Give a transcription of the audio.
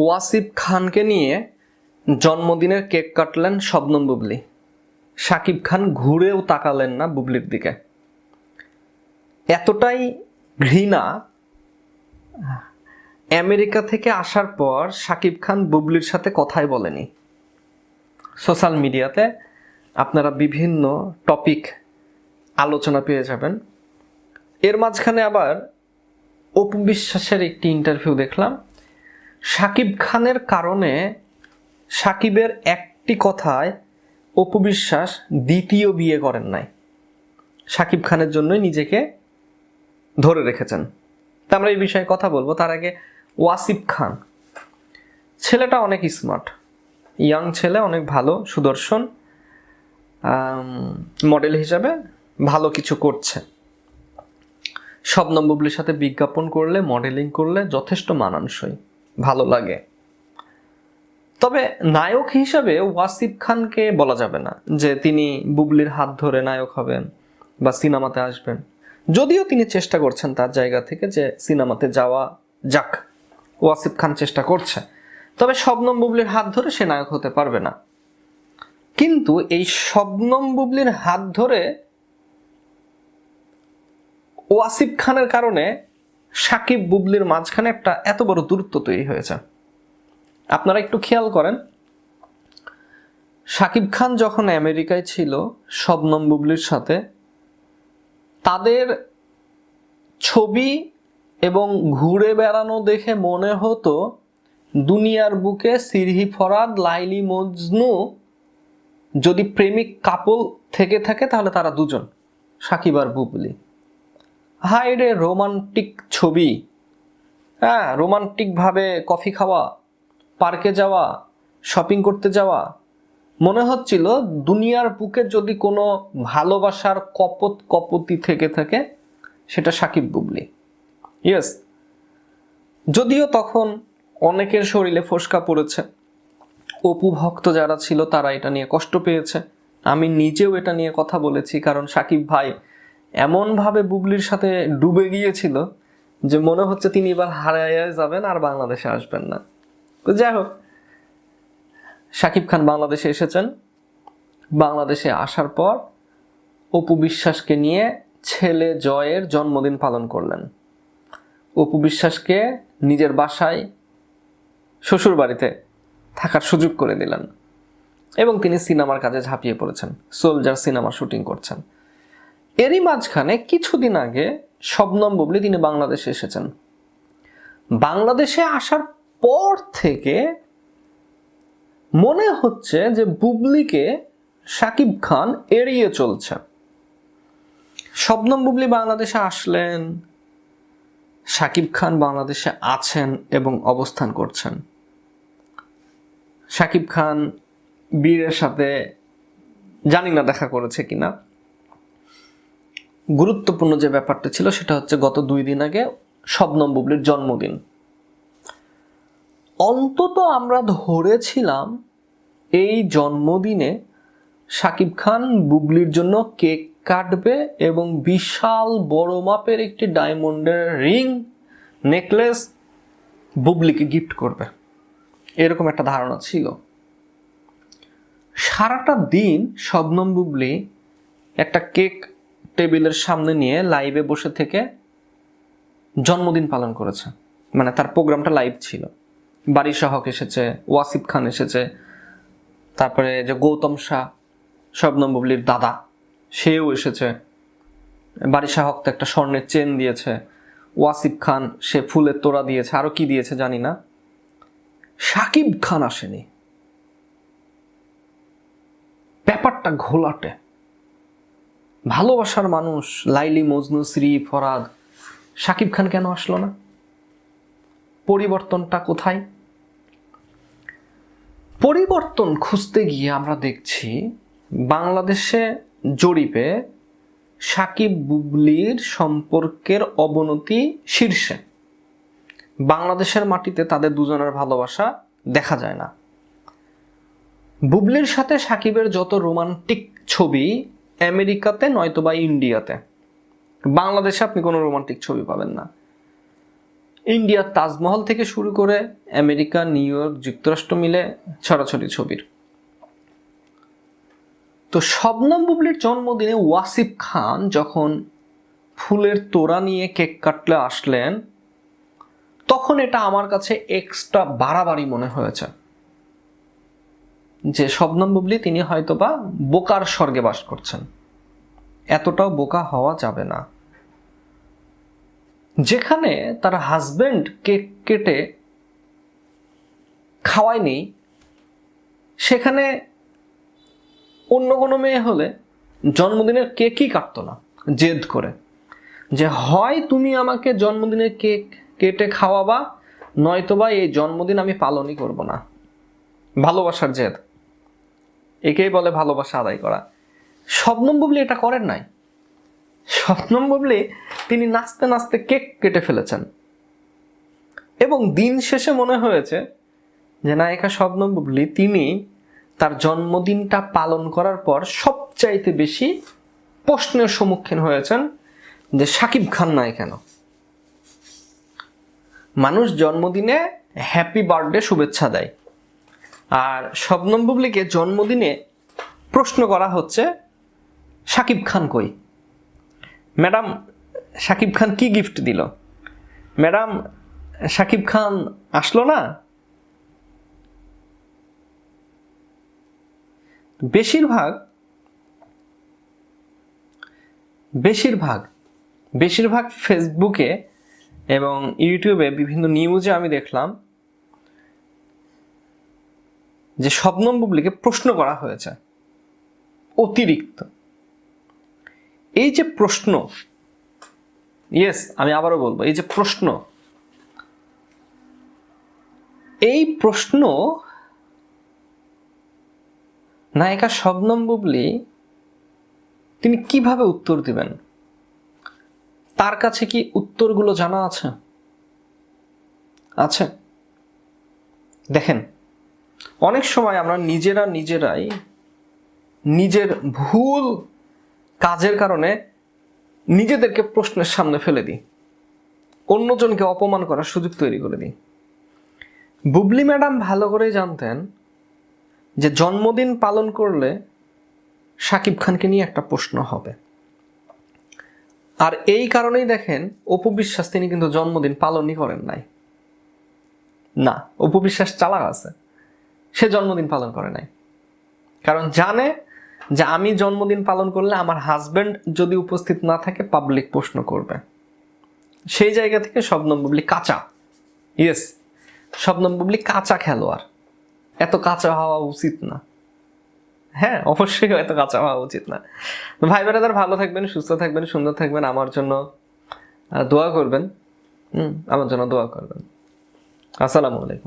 ওয়াসিফ খানকে নিয়ে জন্মদিনের কেক কাটলেন শবনম বুবলি। সাকিব খান ঘুরেও তাকালেন না বুবলির দিকে। এতটাই ঘৃণা আমেরিকা থেকে আসার পর সাকিব খান বুবলির সাথে কথাই বলেনি। সোশ্যাল মিডিয়াতে আপনারা বিভিন্ন টপিক আলোচনা পেয়ে যাবেন। এর মাঝখানে আবার অপু বিশ্বাসের একটি ইন্টারভিউ দেখলাম। সাকিব খানের কারণে সাকিবের একটি কথায় অপু বিশ্বাস দ্বিতীয় বিয়ে করেন নাই। সাকিব খানের জন্যই নিজেকে ধরে রেখেছেন। তা আমরা এই বিষয়ে কথা বলব। তার আগে ওয়াসিফ খান। ছেলেটা অনেক স্মার্ট ইয়াং ছেলে, অনেক ভালো, সুদর্শন মডেল হিসাবে ভালো কিছু করছে। শবনম বুবলির সাথে বিজ্ঞাপন করলে মডেলিং করলে যথেষ্ট মানানসই। ভালো লাগে। তবে নায়ক হিসাবে ওয়াসিফ খানকে বলা যাবে না যে তিনি বুবলির হাত ধরে নায়ক হবেন বা সিনেমাতে আসবেন। যদিও তিনি চেষ্টা করছেন তার জায়গা থেকে যে সিনেমাতে যাওয়া যাক, ওয়াসিফ খান চেষ্টা করছে। তবে শবনম বুবলির হাত ধরে সে নায়ক হতে পারবে না। কিন্তু এই শবনম বুবলির হাত ধরে ওয়াসিফ খানের কারণে সাকিব বুবলির মাঝখানে একটা এত বড় দূরত্ব তৈরি হয়েছে। আপনারা একটু খেয়াল করেন, সাকিব খান যখন আমেরিকায় ছিল, শবনম বুবলির সাথে, তাদের ছবি এবং ঘুরে বেড়ানো দেখে মনে হতো, দুনিয়ার বুকে সিরহি ফরাদ, লাইলি মজনু যদি প্রেমিক কাপল থেকে থাকে, তাহলে তারা দুজন, সাকিব আর বুবলি। হাই রে রোমান্টিক ছবি। হ্যাঁ রোমান্টিকভাবে কফি খাওয়া, পার্কে যাওয়া, শপিং করতে যাওয়া। মনে হচ্ছিল দুনিয়ার বুকে যদি কোনো ভালোবাসার কপত কপতি থেকে থাকে, সেটা সাকিব বুবলি। ইয়েস যদিও তখন অনেকের শরীরে ফোসকা পড়েছে। অপু ভক্ত যারা ছিল তারা এটা নিয়ে কষ্ট পেয়েছে। আমি নিজেও এটা নিয়ে কথা বলেছি, কারণ সাকিব ভাই এমনভাবে বুবলির সাথে ডুবে গিয়েছিল যে মনে হচ্ছে তিনি এবার হারাইয়া যাবেন আর বাংলাদেশে আসবেন না। তো যাই হোক সাকিব খান বাংলাদেশে এসেছেন। বাংলাদেশে আসার পর অপু বিশ্বাসকে নিয়ে ছেলে জয়ের জন্মদিন পালন করলেন। অপু বিশ্বাসকে নিজের বাসায় শ্বশুর বাড়িতে থাকার সুযোগ করে দিলেন এবং তিনি সিনেমার কাজে ঝাঁপিয়ে পড়েছেন। সোলজার সিনেমা শুটিং করছেন। এরই মাঝখানে কিছুদিন আগে শবনম বুবলি তিনি বাংলাদেশে এসেছেন। বাংলাদেশে আসার পর থেকে মনে হচ্ছে যে বুবলিকে সাকিব খান এড়িয়ে চলছে। শবনম বুবলি বাংলাদেশে আসলেন, সাকিব খান বাংলাদেশে আছেন এবং অবস্থান করছেন। সাকিব খান বীরের সাথে জানি না দেখা করেছে কিনা। গুরুত্বপূর্ণ যে ব্যাপারটা ছিল সেটা হচ্ছে গত দুই দিন আগে শবনম বুবলির জন্মদিন। অন্তত আমরা ধরেছিলাম এই জন্মদিনে সাকিব খান বুবলির জন্য কেক কাটবে এবং বিশাল বড় মাপের একটি ডায়মন্ডের রিং, নেকলেস বুবলিকে গিফট করবে। এরকম একটা ধারণা ছিল। সারাটা দিন শবনম বুবলি একটা কেক টেবিলের সামনে নিয়ে লাইভে বসে থেকে জন্মদিন পালন করেছে। মানে তার প্রোগ্রামটা লাইভ ছিল। বাড়ি শাহক এসেছে, ওয়াসিফ খান এসেছে, তারপরে যে গৌতম শাহ, শবনম বুবলির দাদা, সেও এসেছে। বাড়ি শাহক তো একটা স্বর্ণের চেন দিয়েছে। ওয়াসিফ খান, সে ফুলের তোড়া দিয়েছে। আরও কি দিয়েছে জানি না। সাকিব খান আসেনি। ব্যাপারটা ঘোলাটে। ভালোবাসার মানুষ, লাইলি মজনু, শ্রী ফরাদ। সাকিব খান কেন আসলো না? পরিবর্তনটা কোথায়? পরিবর্তন খুঁজতে গিয়ে আমরা দেখছি বাংলাদেশে জরিপে সাকিব বুবলির সম্পর্কের অবনতি শীর্ষে। বাংলাদেশের মাটিতে তাদের দুজনের ভালোবাসা দেখা যায় না। বুবলির সাথে সাকিবের যত রোমান্টিক ছবি আমেরিকাতে নয়তো বা ইন্ডিয়াতে। বাংলাদেশে আপনি কোনো রোমান্টিক ছবি পাবেন না। ইন্ডিয়ার তাজমহল থেকে শুরু করে আমেরিকা, নিউ ইয়র্ক যুক্তরাষ্ট্র মিলে ছড়াছড়ি ছবির। তো শবনম বুবলির জন্মদিনে ওয়াসিফ খান যখন ফুলের তোড়া নিয়ে কেক কাটলে আসলেন, তখন এটা আমার কাছে এক্সট্রা বাড়াবাড়ি মনে হয়েছে। যে শবনম বুবলি, তিনি হয়তোবা বোকার স্বর্গে বাস করছেন। এতটাও বোকা হওয়া যাবে না। যেখানে তার হাজবেন্ড কেক কেটে খাওয়ায়নি, সেখানে অন্য কোনো মেয়ে হলে জন্মদিনের কেকই কাটতো না, জেদ করে। যে হয় তুমি আমাকে জন্মদিনের কেক কেটে খাওয়াবা, নয়তোবা এই জন্মদিন আমি পালনই করব না। ভালোবাসার জেদ। একেই বলে ভালোবাসা আদায় করা। শবনম বুবলি এটা করেন নাই। শবনম বুবলি তিনি নাচতে নাচতে কেক কেটে ফেলেছেন। এবং দিন শেষে মনে হয়েছে যে, নায়িকা শবনম বুবলি তিনি তার জন্মদিনটা পালন করার পর সবচাইতে বেশি প্রশ্নের সম্মুখীন হয়েছেন যে, সাকিব খান নাই কেন? মানুষ জন্মদিনে হ্যাপি বার্থডে শুভেচ্ছা দেয়। আর শবনম বুবলিকে জন্মদিনে প্রশ্ন করা হচ্ছে, সাকিব খান কই? ম্যাডাম, সাকিব খান কি গিফট দিল? ম্যাডাম, সাকিব খান আসলো না? বেশিরভাগ বেশিরভাগ বেশিরভাগ ফেসবুকে এবং ইউটিউবে বিভিন্ন নিউজে আমি দেখলাম যে শবনম বুবলিকে প্রশ্ন করা হয়েছে। অতিরিক্ত। এই যে প্রশ্ন ইয়েস আমি আবারও বলব, এই যে প্রশ্ন, এই প্রশ্ন নায়িকা শবনম বুবলি তিনি কীভাবে উত্তর দিবেন? তার কাছে কি উত্তরগুলো জানা আছে? আছে। দেখেন অনেক সময় আমরা নিজেরা নিজেরাই নিজের ভুল কাজের কারণে নিজেদেরকে প্রশ্নের সামনে ফেলে দিই। অন্যজনকে অপমান করার সুযোগ তৈরি করে দিই। বুবলি ম্যাডাম ভালো করেই জানতেন যে জন্মদিন পালন করলে সাকিব খানকে নিয়ে একটা প্রশ্ন হবে। আর এই কারণেই দেখেন অপু বিশ্বাস তিনি কিন্তু জন্মদিন পালনই করেন নাই। না, অপু বিশ্বাস চালাক আছে। সে জন্মদিন পালন করে নাই। কারণ জানে যে আমি জন্মদিন পালন করলে আমার হাজবেন্ড যদি উপস্থিত না থাকে পাবলিক প্রশ্ন করবে। সেই জায়গা থেকে শবনম বুবলি কাঁচা। ইয়েস শবনম বুবলি কাঁচা খেলোয়াড়। এত কাঁচা হওয়া উচিত না। হ্যাঁ অবশ্যই এত কাঁচা হওয়া উচিত না। ভাই বোনেদের ভালো থাকবেন, সুস্থ থাকবেন, সুন্দর থাকবেন। আমার জন্য দোয়া করবেন। হুম, আমার জন্য দোয়া করবেন। আসসালামু আলাইকুম।